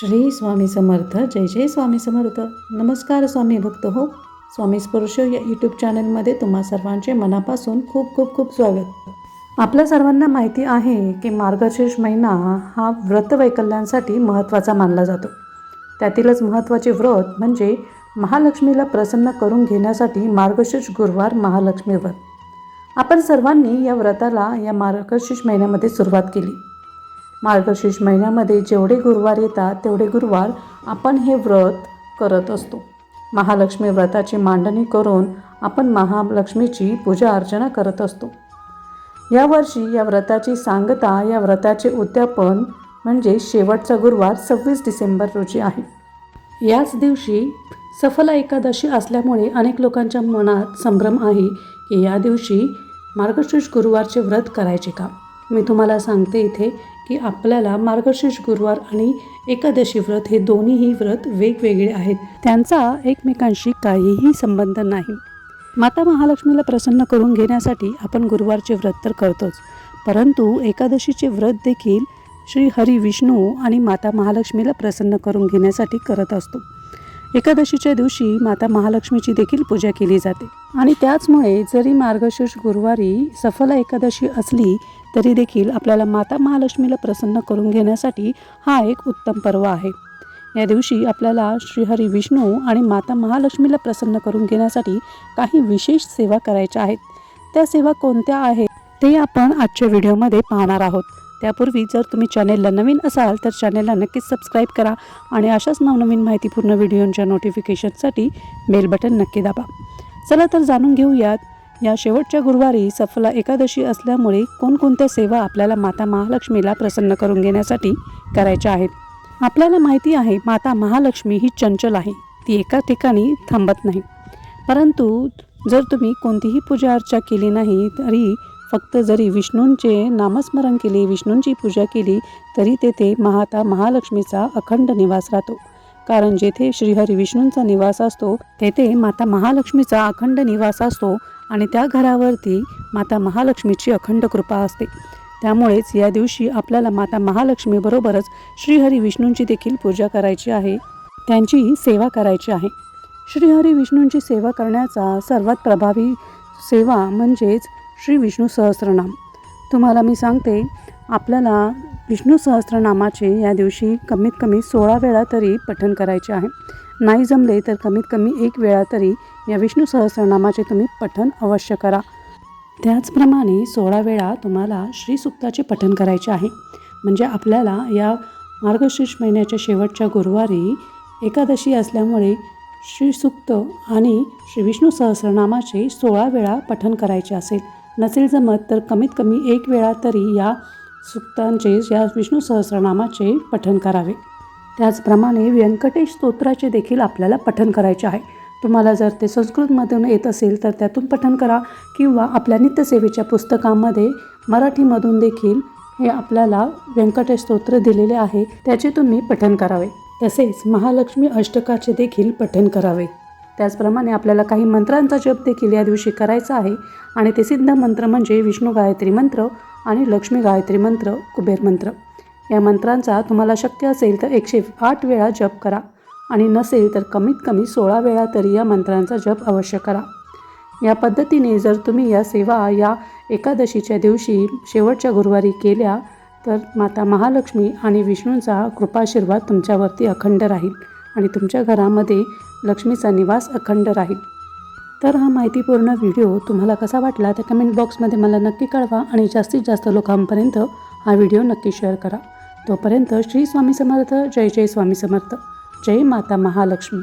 श्री स्वामी समर्थ जय जय स्वामी समर्थ. नमस्कार स्वामी भक्त हो. स्वामी स्पर्श या यूट्यूब चॅनलमध्ये तुम्हा सर्वांचे मनापासून खूप खूप खूप स्वागत. आपल्या सर्वांना माहिती आहे की मार्गशीर्ष महिना हा व्रतवैकल्यांसाठी महत्त्वाचा मानला जातो. त्यातीलच महत्त्वाचे व्रत म्हणजे महालक्ष्मीला प्रसन्न करून घेण्यासाठी मार्गशीर्ष गुरुवार महालक्ष्मी व्रत. आपण सर्वांनी या व्रताला या मार्गशीर्ष महिन्यामध्ये सुरुवात केली. मार्गशीर्ष महिन्यामध्ये जेवढे गुरुवार येतात तेवढे गुरुवार आपण हे व्रत करत असतो. महालक्ष्मी व्रताची मांडणी करून आपण महालक्ष्मीची पूजा अर्चना करत असतो. यावर्षी या व्रताची सांगता या व्रताचे उद्यापन म्हणजे शेवटचा गुरुवार सव्वीस डिसेंबर रोजी आहे. याच दिवशी सफला एकादशी असल्यामुळे अनेक लोकांच्या मनात संभ्रम आहे की या दिवशी मार्गशीर्ष गुरुवारचे व्रत करायचे का? मी तुम्हाला सांगते इथे की आपल्याला मार्गशीर्ष गुरुवार आणि एकादशी व्रत हे दोन्हीही व्रत वेगवेगळे आहेत. त्यांचा एकमेकांशी काहीही संबंध नाही. माता महालक्ष्मीला प्रसन्न करून घेण्यासाठी आपण गुरुवारचे व्रत तर करतोच. परंतु एकादशीचे व्रत देखील श्री हरी विष्णू आणि माता महालक्ष्मीला प्रसन्न करून घेण्यासाठी करत असतो. एकादशीच्या दिवशी माता महालक्ष्मीची देखील पूजा केली जाते. आणि त्याचमुळे जरी मार्गशीर्ष गुरुवारी सफला एकादशी असली तरी देखील आपल्याला माता महालक्ष्मीला प्रसन्न करून घेण्यासाठी हा एक उत्तम पर्व आहे. या दिवशी आपल्याला श्रीहरी विष्णू आणि माता महालक्ष्मीला प्रसन्न करून घेण्यासाठी काही विशेष सेवा करायच्या आहेत. त्या सेवा कोणत्या आहेत ते आपण आजच्या व्हिडिओमध्ये पाहणार आहोत. त्यापूर्वी जर तुम्ही चॅनेलला नवीन असाल तर चॅनेलला नक्कीच सबस्क्राईब करा आणि अशाच नवनवीन माहितीपूर्ण व्हिडिओंच्या नोटिफिकेशनसाठी बेल बटन नक्की दाबा. चला तर जाणून घेऊयात या शेवटच्या गुरुवारी सफला एकादशी असल्यामुळे कोणकोणत्या सेवा आपल्याला माता महालक्ष्मीला प्रसन्न करून घेण्यासाठी करायच्या आहेत? आपल्याला माहिती आहे माता महालक्ष्मी ही चंचल आहे. ती एका ठिकाणी थांबत नाही. परंतु जर तुम्ही कोणतीही पूजा अर्चा केली नाही तरी फक्त जरी विष्णूंचे नामस्मरण केले विष्णूंची पूजा केली तरी तेथे माता महालक्ष्मीचा अखंड निवास राहतो. कारण जेथे श्रीहरी विष्णूंचा निवास असतो तेथे माता महालक्ष्मीचा अखंड निवास असतो आणि त्या घरावरती माता महालक्ष्मीची अखंड कृपा असते. त्यामुळेच या दिवशी आपल्याला माता महालक्ष्मीबरोबरच श्रीहरी विष्णूंची देखील पूजा करायची आहे. त्यांची सेवा करायची आहे. श्रीहरी विष्णूंची सेवा करण्याचा सर्वात प्रभावी सेवा म्हणजेच श्री विष्णू सहस्रनाम. तुम्हाला मी सांगते आपल्याला विष्णू सहस्रनामाचे या दिवशी कमीत कमी सोळा वेळा तरी पठन करायचे आहे. नाही जमले तर कमीत कमी एक वेळा तरी या विष्णू सहस्रनामाचे तुम्ही पठन अवश्य करा. त्याचप्रमाणे सोळा वेळा तुम्हाला श्रीसुक्ताचे पठन करायचे आहे. म्हणजे आपल्याला या मार्गशीर्ष महिन्याच्या शेवटच्या गुरुवारी एकादशी असल्यामुळे श्रीसुक्त आणि श्री विष्णू सहस्रनामाचे सोळा वेळा पठन करायचे असेल. नसेल जमत तर कमीत कमी एक वेळा तरी या सुक्तांचे या विष्णू सहस्रनामाचे पठन करावे. त्याचप्रमाणे व्यंकटेश स्तोत्राचे देखील आपल्याला पठन करायचे आहे. तुम्हाला जर ते संस्कृतमधून येत असेल तर त्यातून पठन करा किंवा आपल्या नित्यसेवेच्या पुस्तकामध्ये मराठीमधून देखील हे आपल्याला व्यंकटेश स्तोत्र दिलेले आहे त्याचे तुम्ही पठन करावे. तसेच महालक्ष्मी अष्टकाचे देखील पठन करावे. त्याचप्रमाणे आपल्याला काही मंत्रांचा जप देखील या दिवशी करायचा आहे. आणि ते सिद्ध मंत्र म्हणजे विष्णू गायत्री मंत्र आणि लक्ष्मी गायत्री मंत्र कुबेर मंत्र. या मंत्रांचा तुम्हाला शक्य असेल तर एकशे आठ वेळा जप करा. आणि नसेल तर कमीत कमी सोळा वेळा तरी या मंत्रांचा जप अवश्य करा. या पद्धतीने जर तुम्ही या सेवा या एकादशीच्या दिवशी शेवटच्या गुरुवारी केल्या तर माता महालक्ष्मी आणि विष्णूंचा कृपाशीर्वाद तुमच्यावरती अखंड राहील आणि तुमच्या घरामध्ये लक्ष्मीचा निवास अखंड राहील. तर हा माहितीपूर्ण व्हिडिओ तुम्हाला कसा वाटला त्या कमेंट बॉक्समध्ये मला नक्की कळवा आणि जास्तीत जास्त लोकांपर्यंत हा व्हिडिओ नक्की शेअर करा. तोपर्यंत श्री स्वामी समर्थ जय जय स्वामी समर्थ. जय माता महालक्ष्मी.